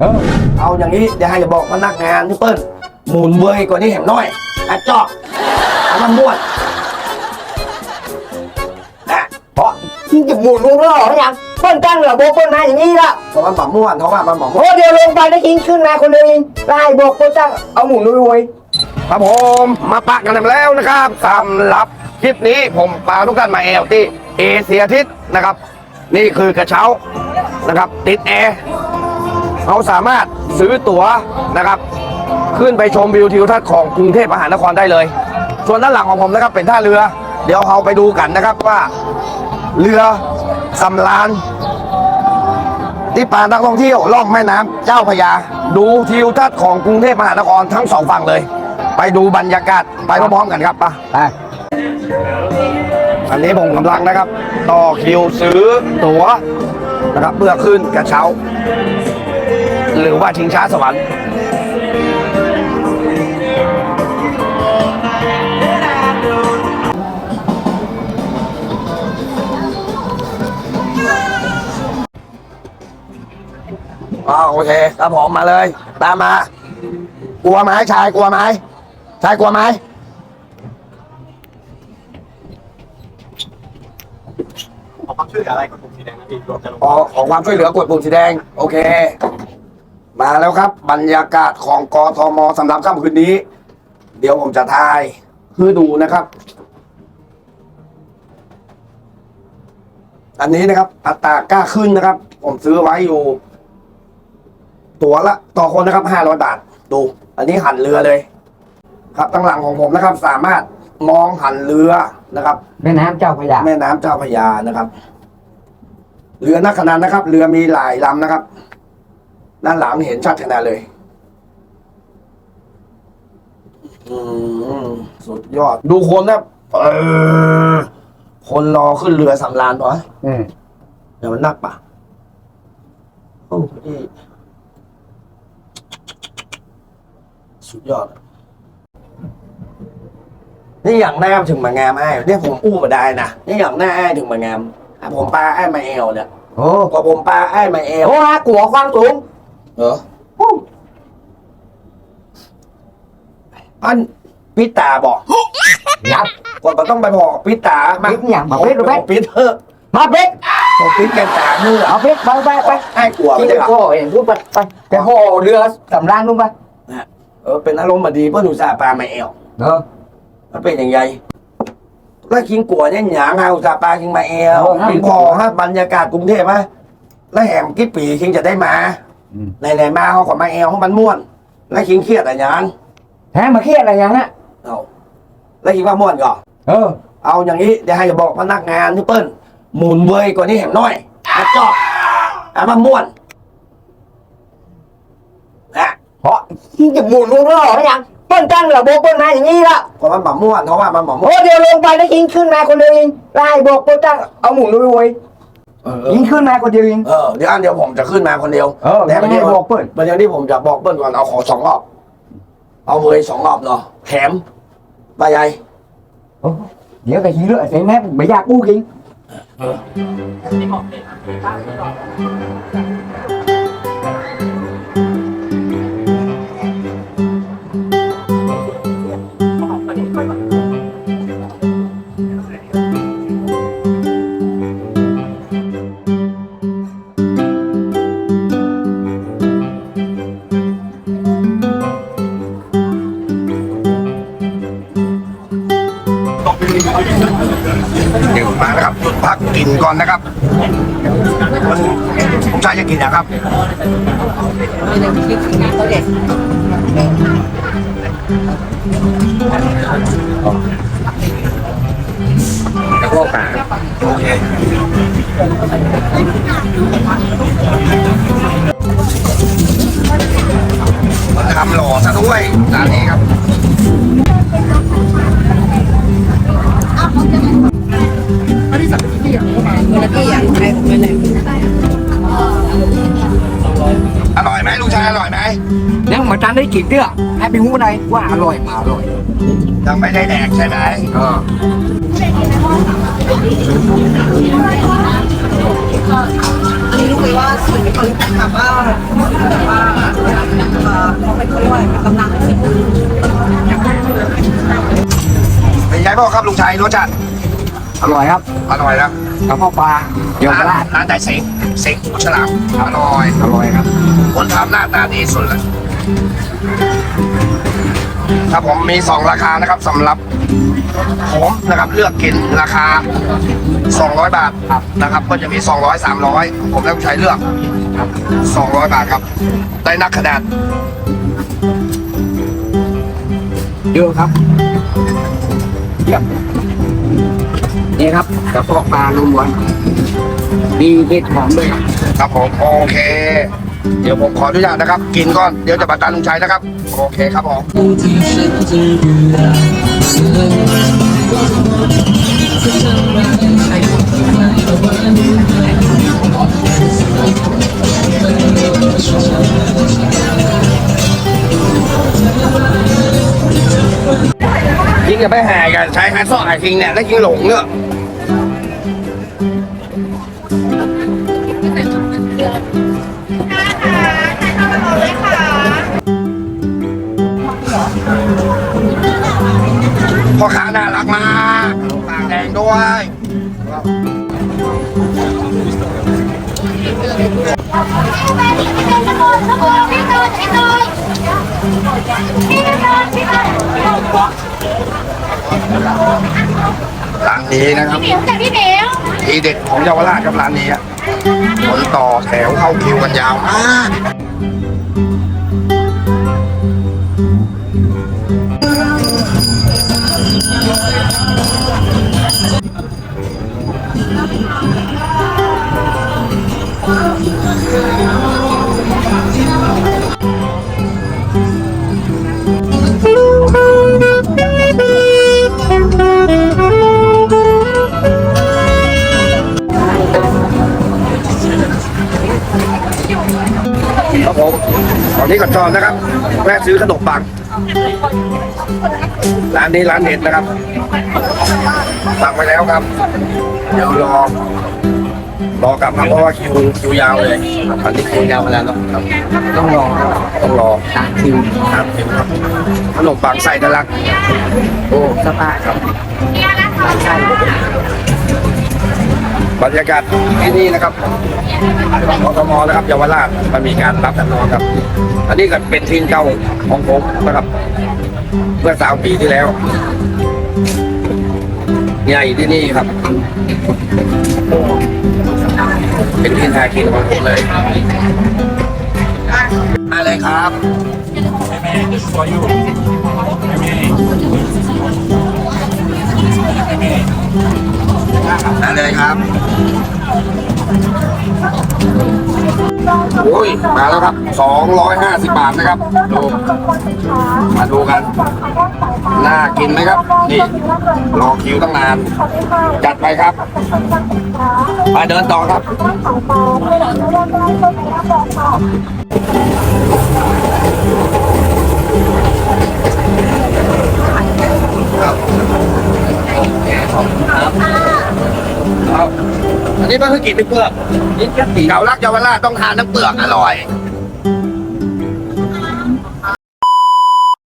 เออเอาอย่างนี้เดี๋ยวให้จะบอกพนักงานที่เปิ้ลหมุนเบยกว่านี้แหมน้อยอะจอกเอามันม้วนนะเพราะที่จะหมุนลงแล้วหรอยังเปิ้ลตั้งระบบเปิ้ลมาอย่างนี้ละเพราะมันบอกม้วนเพราะว่ามันบอกม้วนโอ้เดี๋ยวลงไปได้กินขึ้นมาคนเดียวเองไล่บอกเปิ้ลตั้งเอาหมุนรวยครับผมมาปะกันแล้วนะครับสำหรับคลิปนี้ผมพาทุกท่านมาแอลที่เอเชียทิศนะครับ นี่คือกระเช้านะครับ ติดแอร์ เราสามารถซื้อตั๋วนะครับ ขึ้นไปชมวิวทิวทัศน์ของกรุงเทพมหานครได้เลย ส่วนด้านหลังของผมนะครับเป็นท่าเรือ เดี๋ยวเราไปดูกันนะครับว่า เรือสำราญที่พานักท่องเที่ยวล่องแม่น้ำเจ้าพระยา ดูทิวทัศน์ของกรุงเทพมหานครทั้งสองฝั่งเลย ไปดูบรรยากาศไปพร้อมๆกันครับปะๆไปอันนี้ผมกำลังนะครับ ต่อคิวซื้อตั๋วนะครับเพื่อขึ้นกระเช้า หรือว่าชิงช้าสวรรค์อ๋อโอเคครับผมมาเลย ตามมา กลัวไหมชายกลัวไหมชายกลัวไหมขอความช่วยเหลืออะไรกดปุ่มสีแดงนะพี่รถจะลงขอขอความช่วยเหลือกดปุ่มสีแดง โอเค มาแล้วครับ บรรยากาศของกทมสำหรับค่ำคืนนี้ เดี๋ยวผมจะทายคือดูนะครับ อันนี้นะครับ อัตรากล้าขึ้นนะครับ ผมซื้อไว้อยู่ ตัวละ ต่อคนนะครับห้าร้อยบาท ดู อันนี้หันเรือเลย ครับตั้งหลังของผมนะครับ สามารถมองหันเรือนะครับ แม่น้ำเจ้าพระยาแม่น้ำเจ้าพระยานะครับ เรือนักขนาดนะครับ เรือมีหลายลำนะครับ ด้านหลังเห็นชัดขนาดเลยอืมสุดยอด ดูคนนะเออคนรอขึ้นเรือสำราญปะอืมเดี๋ยวมันนักปะโอ้นี่สุดยอด นี่อย่างหน้าถึงมางามไอ้เนี่ยผมอู้มาได้นะนี่อย่างหน้าไอ้ถึงมางามอะผมปลาไอ้มาเอวเนี่ยโอ้พอผมปลาไอ้มาเอวโอ้ฮะกลัวความสูง เหรออันพิตาบอกยับก่อนมันต้องไปบอกพิตามาพิษอย่างบอกพิษหรือบไม่อกพิษเถอะมาเบ็ดบอกพิษแกนตาเมื่อเอาเบ็ดไปไปไปไอ้กลัวที่ไม่จะใช่ปะพ่อเองพูดไปไปแต่ห่อเรือสำราญลงไปเออเป็นอารมณ์มาดีเพื่อนอุตส่าห์ปลามาเอวเออมันเป็นอย่างไรแล้วคิงกลัวเนี่ยหยางฮะอุตส่าห์ปลาคิงมาเอวเออครับคิงพอฮะบรรยากาศกรุงเทพฮะแล้วแหมกี่ปีคิงจะได้มา อืมไหนๆมาเขาก็มาเอวเขามันม่วนแล้วคิงเครียดอะไรอย่างแฮมาเครียดอะไรอย่างนั้นเอาแล้วคิงว่าม่วนก่อนเออ เอาอย่างนี้เดี๋ยวให้จะบอกพนักงานที่เปิ้ลหมุนเบยกว่านี้แหมน้อยอะจอกเอามันม่วนนะเพราะที่จะหมุนลงแล้วเหรอยังเปิ้ลตั้งระบบเปิ้ลมาอย่างนี้ละเพราะมันบอกม่วนเพราะว่ามันบอกม่วนโอ้เดี๋ยวลงไปได้กินขึ้นมาคนเดียวเองไล่บอกเปิ้ลตั้งเอาหมุนรวยเออๆ กินขึ้นมาคนเดียวเองเออเดี๋ยวอันเดียวผมจะขึ้นมาคนเดียวเออแต่ไม่ประให้เดี๋ยวบอกเปิ้ลประเดี๋ยวนี้ผมจะบอกเปิ้ลก่อนเอาขอสองรอบ เอาเบยสองรอบเนาะแถมไปใหญ่โอ้เดี๋ยวก็หิวเลยเสียแม่ไม่อยากกู้กินเเดี๋ยวมานะครับหยุดพักกินก่อนนะครับมันผมชายจะกินนะครับกระโปรงป่าโอเคทำหล่อซะด้วยร้านนี้ครับ อร่อยไหมลูกชายอร่อยไหมยังมาทันได้กินเตื้อให้ไปหูอะไรว่าอร่อยมาอร่อยยังไม่ได้แดกใช่ไหมเอออันนี้รู้ไหมว่าส่วนที่เขาถามว่าแบบว่าเอ่อเขาเป็นเขาเรียกว่าอะไรกำลังสิบเป็นไงบ้างครับลุงชัยรสชาติ อร่อยครับ อร่อยนะกระเพาะปลาเยาวราชร้านใจเสงเสงฉลามอร่อยอร่อยครับ คนทำหน้าตาดีสุดเลยครับผมมีสองราคานะครับสำหรับผมนะครับเลือกกินราคา 200 บาทนะครับ ก็จะมี 200 300 ผมแล้วใช้เลือกครับ200 บาทครับ ได้นักขนาดเยอะครับเยี่ยม นี่ครับกระเพาะปลาล้วนมีเห็ดหอมด้วยครับครับผมโอเค เดี๋ยวผมขออนุญาตนะครับ กินก่อนเดี๋ยวจะบัตรตาลุงชัยนะครับ โอเคครับผม ยิงกับไปหายกันใช้หาซ่อหายคิงเนี่ยแล้วยิงหลงเนอะพ่อค้าน่ารักมากปากแดงด้วย ร้านนี้นะครับพี่เหมียวจากพี่เหมียวทีเด็ดของเยาวราชครับร้านนี้อะคนต่อแถวเข้าคิวกันยาวมาก อนนี้ก่อนจอนนะครับแวะซื้อขนมปังร้านนี้ร้านเด็ดนะครับสั่งไปแล้วครับ เดี๋ยวรอ รอกลับครับเพราะว่าคิวคิวยาวเลยตอนนี้คิวยาวมาแล้วเนาะครับต้องลองครับต้องรอตามคิวครับคิวครับขนมปังใส่ทะลัก โอ้สปาครับใช่ บรรยากาศที่นี่นะครับกทมนะครับเยาวราชมันมีการรับกันน้องครับ อันนี้ก็เป็นทีมเก่าของผมนะครับเมื่อสามปีที่แล้วใหญ่ที่นี่ครับ เป็นทีมทาคินของผมเลยมาเลยครับมาเลยครับโอ้ยมาแล้วครับ 250 บาทนะครับ ดู มาดูกัน น่ากินไหมครับ นี่ รอคิวตั้งนาน จัดไปครับไปเดินต่อครับครั นนี้มันคือกินเป็นเปลือกนี่ก็ตีเก่ารักเยาวราชต้องทานน้ำเปลือกอร่อย